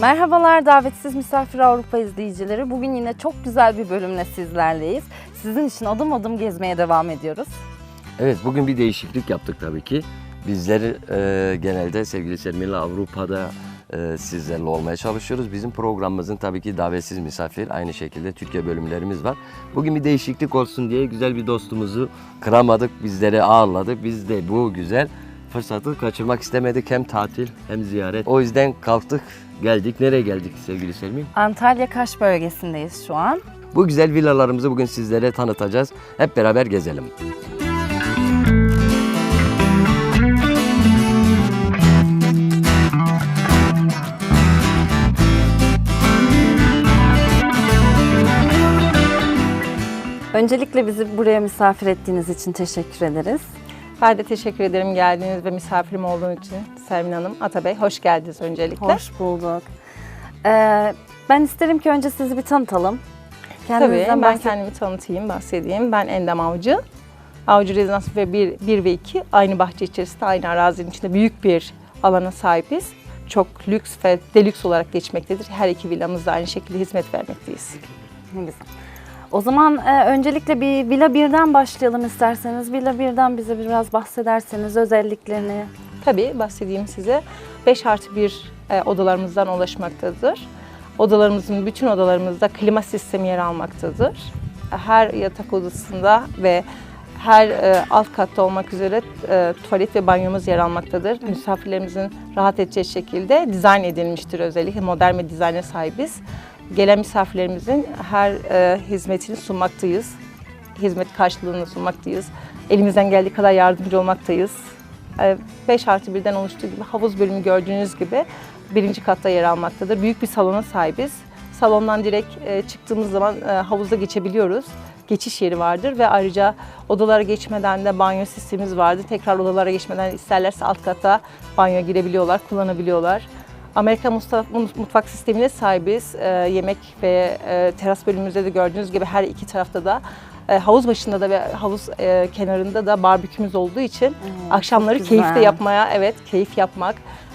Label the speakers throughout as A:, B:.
A: Merhabalar davetsiz misafir Avrupa izleyicileri. Bugün yine çok güzel bir bölümle sizlerleyiz. Sizin için adım adım gezmeye devam ediyoruz.
B: Evet bugün bir değişiklik yaptık tabii ki. Bizler e, genelde sevgili Sermila Avrupa'da e, sizlerle olmaya çalışıyoruz. Bizim programımızın tabii ki davetsiz misafir aynı şekilde Türkiye bölümlerimiz var. Bugün bir değişiklik olsun diye güzel bir dostumuzu kıramadık, bizleri ağırladık. Biz de bu güzel fırsatı kaçırmak istemedik. Hem tatil hem ziyaret. O yüzden kalktık geldik. Nereye geldik sevgili Selmin?
A: Antalya Kaş bölgesindeyiz şu an.
B: Bu güzel villalarımızı bugün sizlere tanıtacağız. Hep beraber gezelim.
A: Öncelikle bizi buraya misafir ettiğiniz için teşekkür ederiz.
C: Ben de teşekkür ederim geldiğiniz ve misafirim olduğunuz için Sermin Hanım. Atabey hoş geldiniz öncelikle.
A: Hoş bulduk. Ee, ben isterim ki önce sizi bir tanıtalım.
C: Tabii
A: Kendinizden
C: ben
A: bahset-
C: kendimi tanıtayım, bahsedeyim. Ben Endem Avcı. Avcı Rezidans ve 1, 1 ve 2 aynı bahçe içerisinde aynı arazinin içinde büyük bir alana sahibiz. Çok lüks ve delüks olarak geçmektedir. Her iki villamız da aynı şekilde hizmet vermekteyiz.
A: Ne güzel. O zaman e, öncelikle bir Villa 1'den başlayalım isterseniz. Villa 1'den bize biraz bahsederseniz özelliklerini.
C: Tabii bahsedeyim size. 5 artı 1 e, odalarımızdan ulaşmaktadır. Odalarımızın, bütün odalarımızda klima sistemi yer almaktadır. Her yatak odasında ve her e, alt katta olmak üzere e, tuvalet ve banyomuz yer almaktadır. Misafirlerimizin rahat edeceği şekilde dizayn edilmiştir özellikle. Modern bir dizayna sahibiz. Gelen misafirlerimizin her e, hizmetini sunmaktayız. Hizmet karşılığını sunmaktayız. Elimizden geldiği kadar yardımcı olmaktayız. 5 artı birden oluştuğu gibi havuz bölümü gördüğünüz gibi birinci katta yer almaktadır. Büyük bir salona sahibiz. Salondan direkt e, çıktığımız zaman e, havuza geçebiliyoruz. Geçiş yeri vardır ve ayrıca odalara geçmeden de banyo sistemimiz vardır. Tekrar odalara geçmeden isterlerse alt kata banyo girebiliyorlar, kullanabiliyorlar. Amerika mutfak sistemine sahibiz. E, yemek ve e, teras bölümümüzde de gördüğünüz gibi her iki tarafta da e, havuz başında da ve havuz e, kenarında da barbekümüz olduğu için akşamları
A: çok
C: keyifle yapmaya, evet keyif yapmak.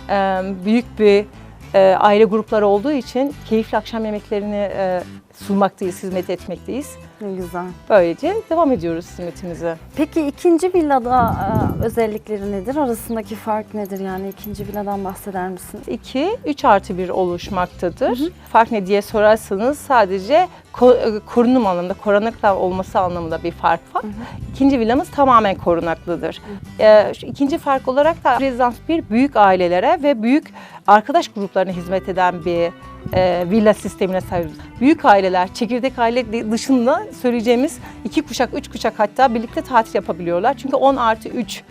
C: e, büyük bir e, aile grupları olduğu için keyifli akşam yemeklerini e, sunmaktayız, hizmet etmekteyiz.
A: Ne güzel.
C: Böylece devam ediyoruz hizmetimize.
A: Peki ikinci villada e, özellikleri nedir? Arasındaki fark nedir? Yani ikinci villadan bahseder misiniz?
C: 2, 3 artı 1 oluşmaktadır. Fark ne diye sorarsanız sadece ko- e, korunum anlamında, korunaklı olması anlamında bir fark var. İkinci villamız tamamen korunaklıdır. Ee, şu ikinci fark olarak da rezidans bir büyük ailelere ve büyük arkadaş gruplarına hizmet eden bir e, villa sistemine sahibiz. Büyük aileler, çekirdek aile dışında söyleyeceğimiz iki kuşak, üç kuşak hatta birlikte tatil yapabiliyorlar. Çünkü 10 artı 3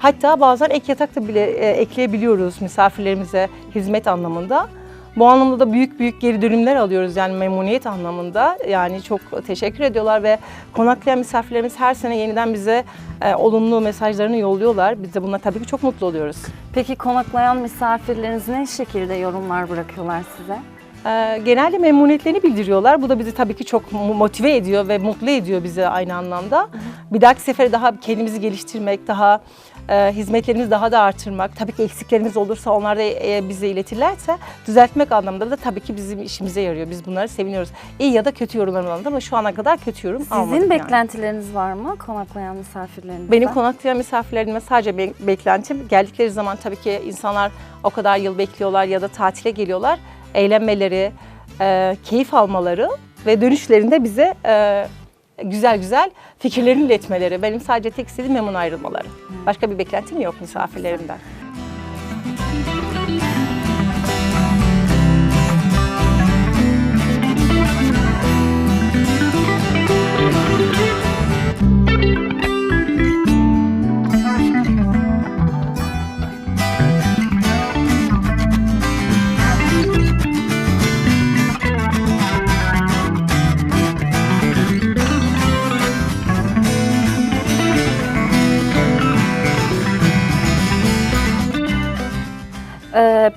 C: Hatta bazen ek yatak da bile e, ekleyebiliyoruz misafirlerimize hizmet anlamında. Bu anlamda da büyük büyük geri dönümler alıyoruz yani memnuniyet anlamında. Yani çok teşekkür ediyorlar ve konaklayan misafirlerimiz her sene yeniden bize e, olumlu mesajlarını yolluyorlar. Biz de bunlar tabii ki çok mutlu oluyoruz.
A: Peki konaklayan misafirleriniz ne şekilde yorumlar bırakıyorlar size?
C: Ee, genelde memnuniyetlerini bildiriyorlar. Bu da bizi tabii ki çok motive ediyor ve mutlu ediyor bizi aynı anlamda. Bir dahaki sefere daha kendimizi geliştirmek, daha e, hizmetlerimizi daha da artırmak. Tabii ki eksiklerimiz olursa onlar da e, bize iletirlerse düzeltmek anlamında da tabii ki bizim işimize yarıyor. Biz bunları seviniyoruz. İyi ya da kötü yorumlar anlamında ama şu ana kadar kötü yorum
A: Sizin
C: yani.
A: beklentileriniz var mı konaklayan misafirlerinizden?
C: Benim konaklayan misafirlerime sadece be- beklentim geldikleri zaman tabii ki insanlar o kadar yıl bekliyorlar ya da tatile geliyorlar. Eğlenmeleri, e, keyif almaları ve dönüşlerinde bize e, güzel güzel fikirlerini iletmeleri. Benim sadece tek istediğim memnun ayrılmaları. Başka bir beklentim yok misafirlerimden.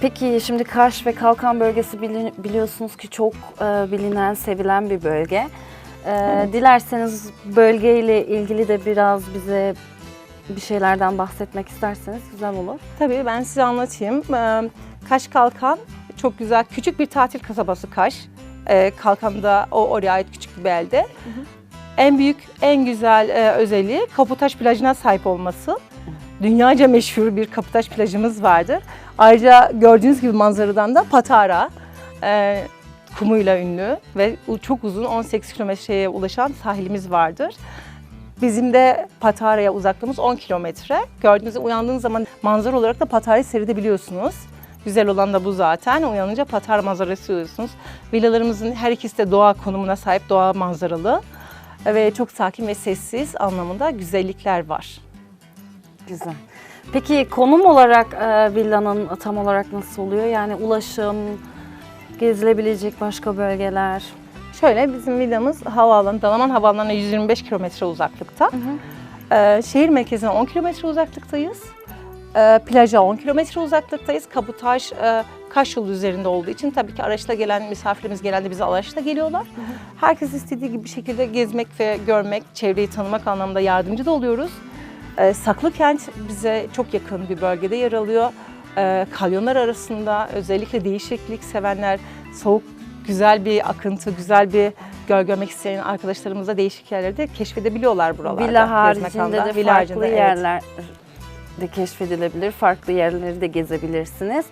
A: Peki şimdi Kaş ve Kalkan bölgesi bili- biliyorsunuz ki çok e, bilinen, sevilen bir bölge. Ee, Dilerseniz bölgeyle ilgili de biraz bize bir şeylerden bahsetmek isterseniz güzel olur.
C: Tabii ben size anlatayım. Ee, Kaş Kalkan çok güzel küçük bir tatil kasabası Kaş. Ee, Kalkan'da o oraya ait küçük bir belde. En büyük, en güzel e, özelliği Kaputaş plajına sahip olması. Dünyaca meşhur bir Kaputaş plajımız vardır. Ayrıca gördüğünüz gibi manzaradan da Patara e, kumuyla ünlü ve çok uzun 18 kilometreye ulaşan sahilimiz vardır. Bizim de Patara'ya uzaklığımız 10 kilometre. Gördüğünüzde uyandığınız zaman manzara olarak da Patara'yı seyredebiliyorsunuz. Güzel olan da bu zaten. Uyanınca Patara manzarası görüyorsunuz. Villalarımızın her ikisi de doğa konumuna sahip, doğa manzaralı ve çok sakin ve sessiz anlamında güzellikler var.
A: Güzel. Peki konum olarak e, villanın tam olarak nasıl oluyor? Yani ulaşım, gezilebilecek başka bölgeler.
C: Şöyle bizim villamız havaalanı, Dalaman Havaalanı'na 125 kilometre uzaklıkta. Ee, şehir merkezine 10 kilometre uzaklıktayız. Ee, plaja 10 kilometre uzaklıktayız. Kaputaj e, Kaş yolu üzerinde olduğu için tabii ki araçla gelen misafirlerimiz genelde bize araçla geliyorlar. Herkes istediği gibi bir şekilde gezmek ve görmek, çevreyi tanımak anlamında yardımcı da oluyoruz. Ee, Saklıkent bize çok yakın bir bölgede yer alıyor. Ee, kalyonlar arasında özellikle değişiklik sevenler, soğuk güzel bir akıntı, güzel bir göl görmek isteyen arkadaşlarımıza değişik yerleri de keşfedebiliyorlar buralarda.
A: Villa haricinde de
C: Villa
A: farklı
C: haricinde, evet.
A: yerler de keşfedilebilir. Farklı yerleri de gezebilirsiniz.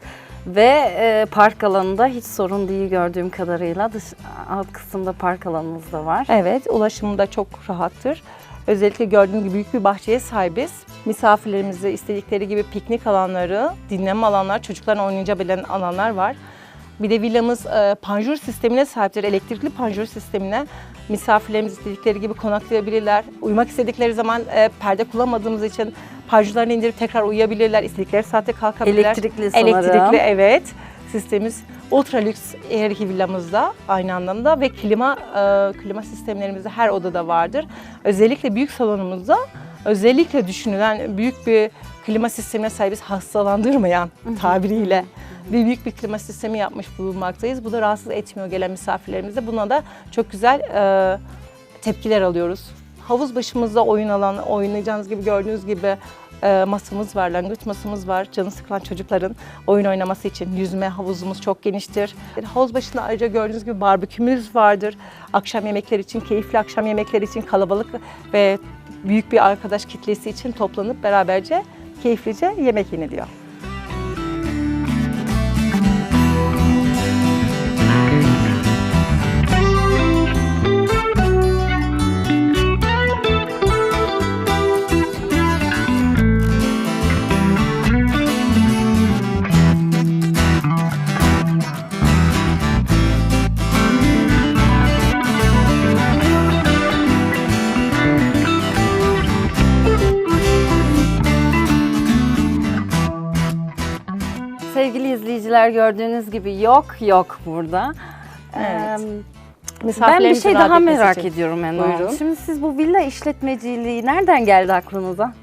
A: Ve e, park alanında hiç sorun değil gördüğüm kadarıyla. Dış, alt kısımda park alanınız da var.
C: Evet, ulaşımı da çok rahattır. Özellikle gördüğüm gibi büyük bir bahçeye sahibiz. Misafirlerimize istedikleri gibi piknik alanları, dinlenme alanlar, çocukların oynayabileceği alanlar var. Bir de villamız e, panjur sistemine sahiptir, elektrikli panjur sistemine. Misafirlerimiz istedikleri gibi konaklayabilirler. Uyumak istedikleri zaman e, perde kullanmadığımız için panjurlarını indirip tekrar uyuyabilirler. İstedikleri saatte kalkabilirler.
A: Elektrikli sanırım.
C: Elektrikli evet. Sistemimiz ultra lüks her iki villamızda aynı anlamda ve klima e, klima sistemlerimiz de her odada vardır. Özellikle büyük salonumuzda özellikle düşünülen büyük bir klima sistemine sahibiz hastalandırmayan tabiriyle bir büyük bir klima sistemi yapmış bulunmaktayız. Bu da rahatsız etmiyor gelen misafirlerimize. Buna da çok güzel e, tepkiler alıyoruz. Havuz başımızda oyun alanı, oynayacağınız gibi gördüğünüz gibi masamız var, langırt masamız var. Canı sıkılan çocukların oyun oynaması için yüzme havuzumuz çok geniştir. Havuz başında ayrıca gördüğünüz gibi barbekümüz vardır. Akşam yemekleri için, keyifli akşam yemekleri için kalabalık ve büyük bir arkadaş kitlesi için toplanıp beraberce keyiflice yemek yeniliyor.
A: Sevgili izleyiciler gördüğünüz gibi yok yok burada.
C: Evet.
A: Ee, ben bir şey daha merak
C: için.
A: ediyorum.
C: Buyurun.
A: Şimdi siz bu villa işletmeciliği nereden geldi aklınıza?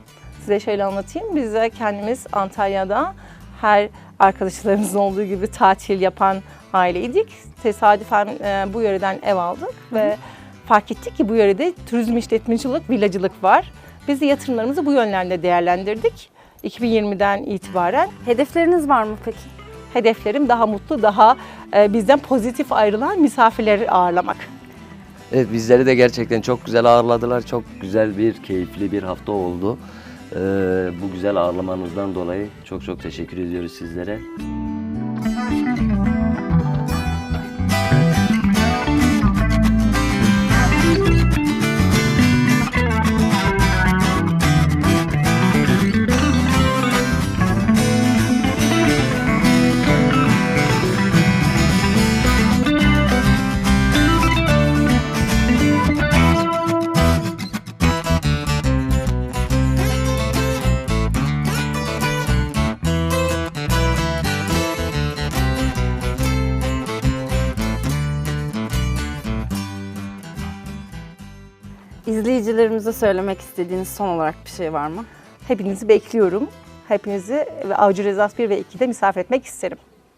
C: Size şöyle anlatayım. Biz de kendimiz Antalya'da her arkadaşlarımızın olduğu gibi tatil yapan aileydik. Tesadüfen e, bu yöreden ev aldık ve fark ettik ki bu yörede turizm işletmecilik, villacılık var. Biz de yatırımlarımızı bu yönlerde değerlendirdik. 2020'den itibaren
A: Hedefleriniz var mı peki?
C: hedeflerim daha mutlu, daha e, bizden pozitif ayrılan misafirleri ağırlamak.
B: Evet bizleri de gerçekten çok güzel ağırladılar. Çok güzel bir, keyifli bir hafta oldu. Ee, bu güzel ağırlamanızdan dolayı çok çok teşekkür ediyoruz sizlere.
A: İzleyicilerimize söylemek istediğiniz son olarak bir şey var mı?
C: Hepinizi bekliyorum. Hepinizi Avcı Rezas 1 ve 2'de misafir etmek isterim.